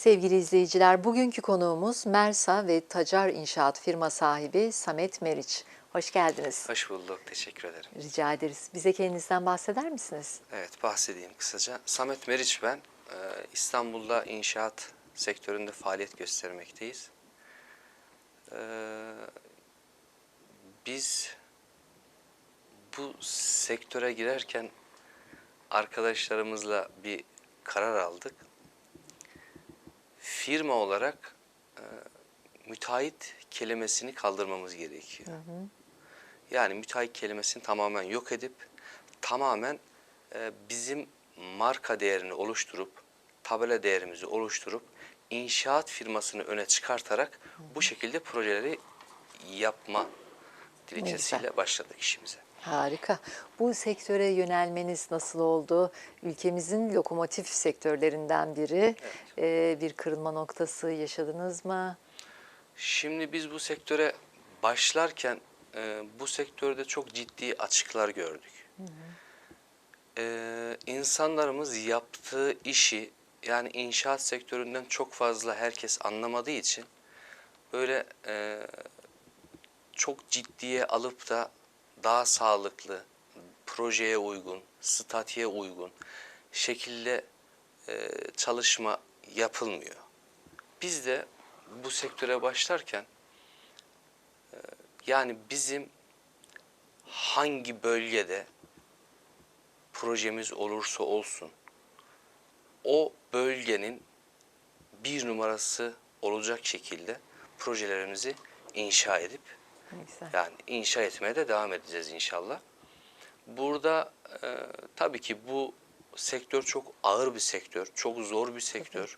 Sevgili izleyiciler, bugünkü konuğumuz Mersa ve Tacar İnşaat firma sahibi Samet Meriç. Hoş geldiniz. Hoş bulduk, teşekkür ederim. Rica ederiz. Bize kendinizden bahseder misiniz? Evet, bahsedeyim kısaca. Samet Meriç ben. Ee, İstanbul'da inşaat sektöründe faaliyet göstermekteyiz. Ee, Biz bu sektöre girerken arkadaşlarımızla bir karar aldık. Firma olarak e, müteahhit kelimesini kaldırmamız gerekiyor. Yani müteahhit kelimesini tamamen yok edip tamamen e, bizim marka değerini oluşturup tabela değerimizi oluşturup inşaat firmasını öne çıkartarak bu şekilde projeleri yapma dilekçesiyle başladık işimize. Harika. Bu sektöre yönelmeniz nasıl oldu? Ülkemizin lokomotif sektörlerinden biri. Ee, bir kırılma noktası yaşadınız mı? Şimdi biz bu sektöre başlarken e, bu sektörde çok ciddi açıklar gördük. E, insanlarımız yaptığı işi yani inşaat sektöründen çok fazla herkes anlamadığı için böyle e, çok ciddiye alıp da daha sağlıklı, projeye uygun, statüye uygun şekilde e, çalışma yapılmıyor. Biz de bu sektöre başlarken e, yani bizim hangi bölgede projemiz olursa olsun o bölgenin bir numarası olacak şekilde projelerimizi inşa edip güzel. yani inşa etmeye de devam edeceğiz inşallah. Burada e, tabii ki bu sektör çok ağır bir sektör, çok zor bir sektör.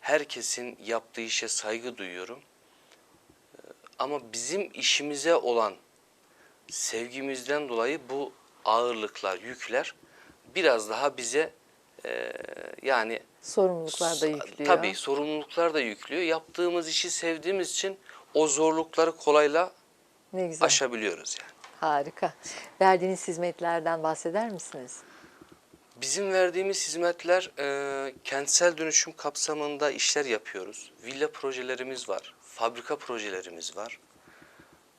Herkesin yaptığı işe saygı duyuyorum. E, Ama bizim işimize olan sevgimizden dolayı bu ağırlıklar, yükler biraz daha bize e, yani Sorumluluklar da yüklüyor. Tabii sorumluluklar da yüklüyor. Yaptığımız işi sevdiğimiz için o zorlukları kolayla Ne güzel. aşabiliyoruz yani. Harika. Verdiğiniz hizmetlerden bahseder misiniz? Bizim verdiğimiz hizmetler e, kentsel dönüşüm kapsamında işler yapıyoruz. Villa projelerimiz var, fabrika projelerimiz var.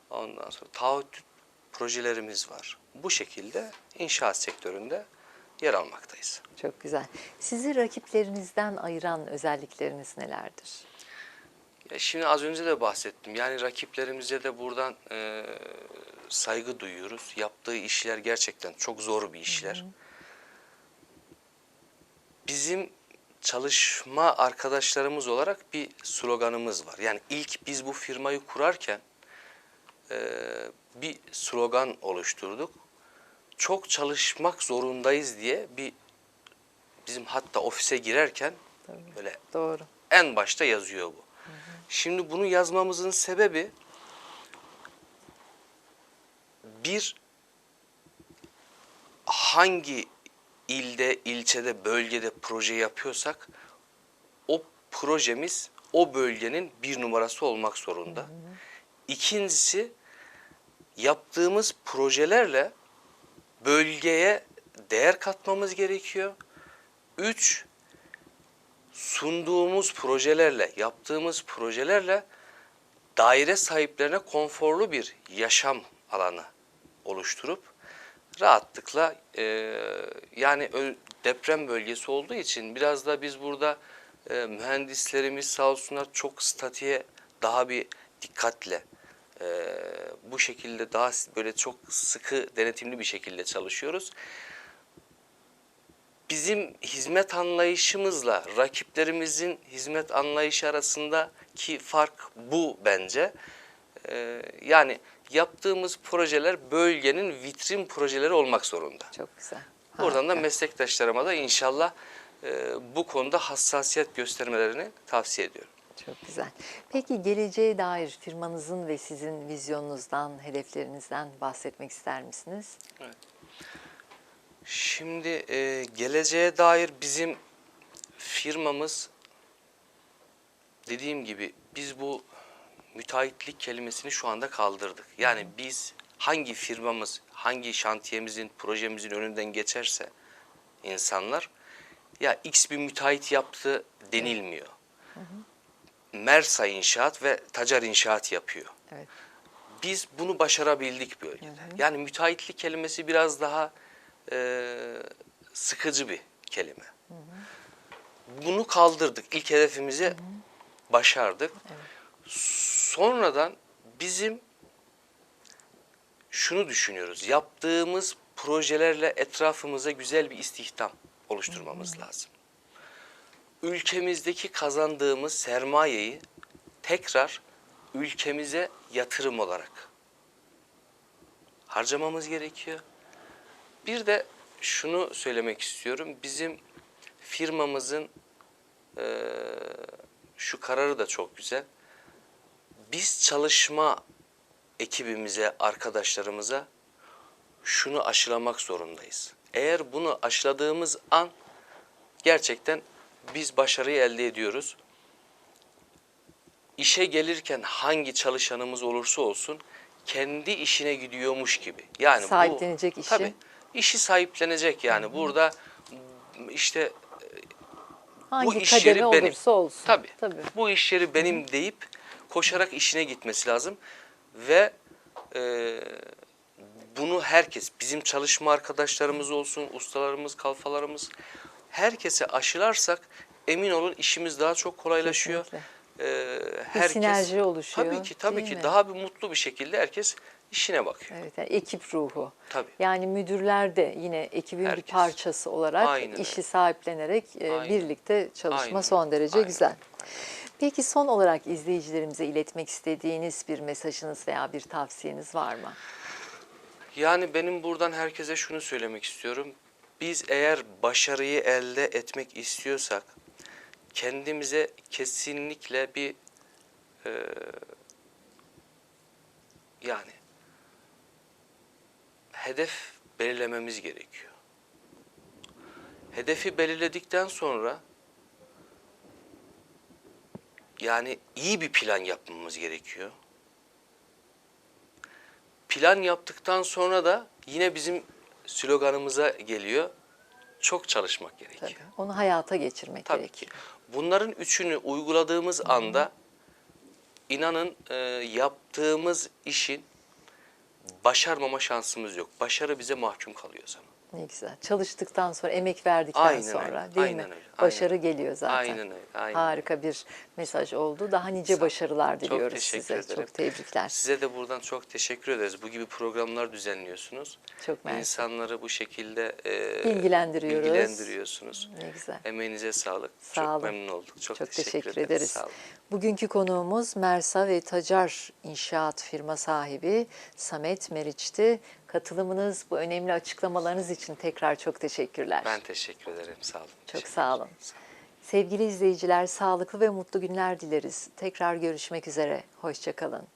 Ondan sonra taahhüt projelerimiz var. Bu şekilde inşaat sektöründe yer almaktayız. Çok güzel. Sizi rakiplerinizden ayıran özellikleriniz nelerdir? Ya şimdi az önce de bahsettim. Yani rakiplerimize de buradan e, saygı duyuyoruz. Yaptığı işler gerçekten çok zor bir işler. Bizim çalışma arkadaşlarımız olarak bir sloganımız var. Yani ilk biz bu firmayı kurarken e, bir slogan oluşturduk. Çok çalışmak zorundayız diye bir bizim hatta ofise girerken böyle Doğru. en başta yazıyor bu. Şimdi bunu yazmamızın sebebi bir hangi ilde, ilçede, bölgede proje yapıyorsak o projemiz o bölgenin bir numarası olmak zorunda. İkincisi yaptığımız projelerle bölgeye değer katmamız gerekiyor. Üç, sunduğumuz projelerle, yaptığımız projelerle daire sahiplerine konforlu bir yaşam alanı oluşturup rahatlıkla e, yani deprem bölgesi olduğu için biraz da biz burada e, mühendislerimiz sağ olsunlar çok statiğe daha bir dikkatle e, bu şekilde daha böyle çok sıkı denetimli bir şekilde çalışıyoruz bizim hizmet anlayışımızla rakiplerimizin hizmet anlayışı arasındaki fark bu bence. Ee, yani yaptığımız projeler bölgenin vitrin projeleri olmak zorunda. Çok güzel. Buradan da Harika. meslektaşlarıma da inşallah e, bu konuda hassasiyet göstermelerini tavsiye ediyorum. Çok güzel. Peki geleceğe dair firmanızın ve sizin vizyonunuzdan, hedeflerinizden bahsetmek ister misiniz? Şimdi e, geleceğe dair bizim firmamız dediğim gibi biz bu müteahhitlik kelimesini şu anda kaldırdık. Yani biz hangi firmamız, hangi şantiyemizin, projemizin önünden geçerse insanlar ya X bir müteahhit yaptı denilmiyor. Mersa İnşaat ve Tacar İnşaat yapıyor. Evet. Biz bunu başarabildik bölgede. Yani müteahhitlik kelimesi biraz daha e, sıkıcı bir kelime. Bunu kaldırdık. İlk hedefimizi başardık. Sonradan bizim şunu düşünüyoruz. Yaptığımız projelerle etrafımıza güzel bir istihdam oluşturmamız lazım. Ülkemizdeki kazandığımız sermayeyi tekrar ülkemize yatırım olarak harcamamız gerekiyor. Bir de şunu söylemek istiyorum. Bizim firmamızın eee, şu kararı da çok güzel. Biz çalışma ekibimize, arkadaşlarımıza şunu aşılamak zorundayız. Eğer bunu aşıladığımız an gerçekten biz başarıyı elde ediyoruz. İşe gelirken hangi çalışanımız olursa olsun kendi işine gidiyormuş gibi. Yani Sahiplenecek bu, işi. Tabii, işi sahiplenecek yani. Burada işte Hangi iş kademe yeri benim. olsun. Tabii. Tabii. Bu iş yeri benim deyip koşarak işine gitmesi lazım. Ve e, bunu herkes, bizim çalışma arkadaşlarımız olsun, ustalarımız, kalfalarımız, herkese aşılarsak emin olun işimiz daha çok kolaylaşıyor. Kesinlikle. E, sinerji oluşuyor, Tabii ki, tabii ki mi? daha bir mutlu bir şekilde herkes işine bakıyor. Evet, yani ekip ruhu. Tabii. Yani müdürler de yine ekibin bir Herkes. parçası olarak Aynen işi öyle. sahiplenerek Aynen. birlikte çalışma Aynen. son derece Aynen. güzel. Peki son olarak izleyicilerimize iletmek istediğiniz bir mesajınız veya bir tavsiyeniz var mı? Yani benim buradan herkese şunu söylemek istiyorum. Biz eğer başarıyı elde etmek istiyorsak kendimize kesinlikle bir e, yani hedef belirlememiz gerekiyor. Hedefi belirledikten sonra yani iyi bir plan yapmamız gerekiyor. Plan yaptıktan sonra da yine bizim sloganımıza geliyor. Çok çalışmak gerekiyor. Tabii. Onu hayata geçirmek Tabii gerekiyor. ki. Bunların üçünü uyguladığımız anda inanın e, yaptığımız işin başarmama şansımız yok. Başarı bize mahkum kalıyor zaman. Ne güzel. Çalıştıktan sonra, emek verdikten Aynen sonra öyle, değil aynen mi? öyle, aynen Başarı öyle. geliyor zaten. Aynen öyle, aynen Harika bir mesaj oldu. Daha nice başarılar Çok diliyoruz teşekkür size. ederim. Çok tebrikler. Size de buradan çok teşekkür ederiz. Bu gibi programlar düzenliyorsunuz. Çok mersi. İnsanları bu şekilde e, Bilgilendiriyoruz. bilgilendiriyorsunuz. Ne güzel. Emeğinize sağlık. Sağ çok olun. memnun olduk. Çok, Çok teşekkür, teşekkür, ederiz. ederiz. Sağ olun. Bugünkü konuğumuz Mersa ve Tacar İnşaat firma sahibi Samet Meriç'ti. Katılımınız, bu önemli açıklamalarınız için tekrar çok teşekkürler. Ben teşekkür ederim. Sağ olun. Çok sağ olun. Sağ olun. Sevgili izleyiciler, sağlıklı ve mutlu günler dileriz. Tekrar görüşmek üzere. Hoşçakalın.